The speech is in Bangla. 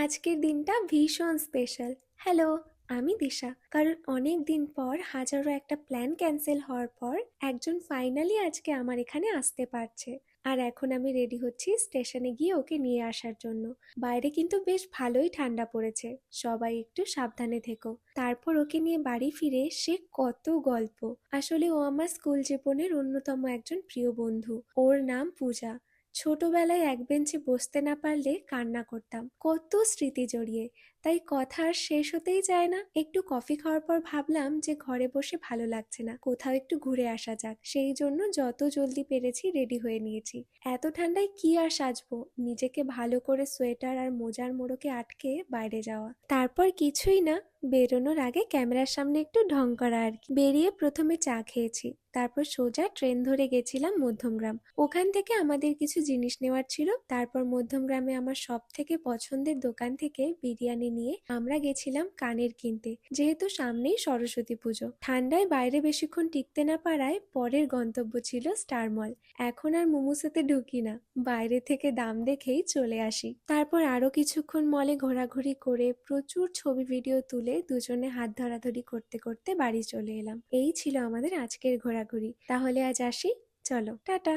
আজকের দিনটা ভীষণ স্পেশাল হ্যালো আমি দিশা। কারণ অনেক দিন পর হাজারো একটা প্ল্যান ক্যান্সেল হওয়ার পর একজন ফাইনালি আজকে আমার এখানে আসতে পারছে। আর এখন আমি রেডি হচ্ছি স্টেশনে গিয়ে ওকে নিয়ে আসার জন্য। বাইরে কিন্তু বেশ ভালোই ঠান্ডা পড়েছে। সবাই একটু সাবধানে থেকো। তারপর ওকে নিয়ে বাড়ি ফিরে সে কত গল্প। আসলে ও আমার স্কুল জীবনের অন্যতম একজন প্রিয় বন্ধু। ওর নাম পূজা। ছোটবেলায় এক বেঞ্চে বসতে না পারলে কান্না করতাম। কত স্মৃতি জড়িয়ে। তাই কথা আর শেষ হতেই চায় না। একটু কফি খাওয়ার পর ভাবলাম যে ঘরে বসে ভালো লাগছে না। কোথাও একটু ঘুরে আসা যাক। সেই জন্য যত জলদি পেরেছি রেডি হয়ে নিয়েছি। এত ঠান্ডায় কি আর সাজবো? নিজেকে ভালো করে সোয়েটার আর মোজার মোড়কে আটকে বাইরে যাওয়া। তারপর কিছুই না, বেরোনোর আগে ক্যামেরার সামনে একটু ঢং করা আর কি। বেরিয়ে প্রথমে চা খেয়েছি। তারপর সোজা ট্রেন ধরে গেছিলাম মধ্যমগ্রাম। ওখান থেকে আমাদের কিছু জিনিস নেওয়ার ছিল। তারপর মধ্যমগ্রামে আমার সব থেকে পছন্দের দোকান থেকে বিরিয়ানি নিয়ে আমরা গেছিলাম কানের কিনতে। যেহেতু সামনেই সরস্বতী পুজো, ঠান্ডায় বাইরে বেশিক্ষণ টিকতে না পারায় পরের গন্তব্য ছিল স্টার মল। এখন আর মোমোসেতে ঢুকি না, বাইরে থেকে দাম দেখেই চলে আসি। তারপর আরও কিছুক্ষণ মলে ঘোরাঘুরি করে প্রচুর ছবি ভিডিও তুলে দুজনে হাত ধরাধরি করতে করতে বাড়ি চলে এলাম। এই ছিল আমাদের আজকের ঘোরাঘুরি। তাহলে আজ আসি, চলো, টাটা!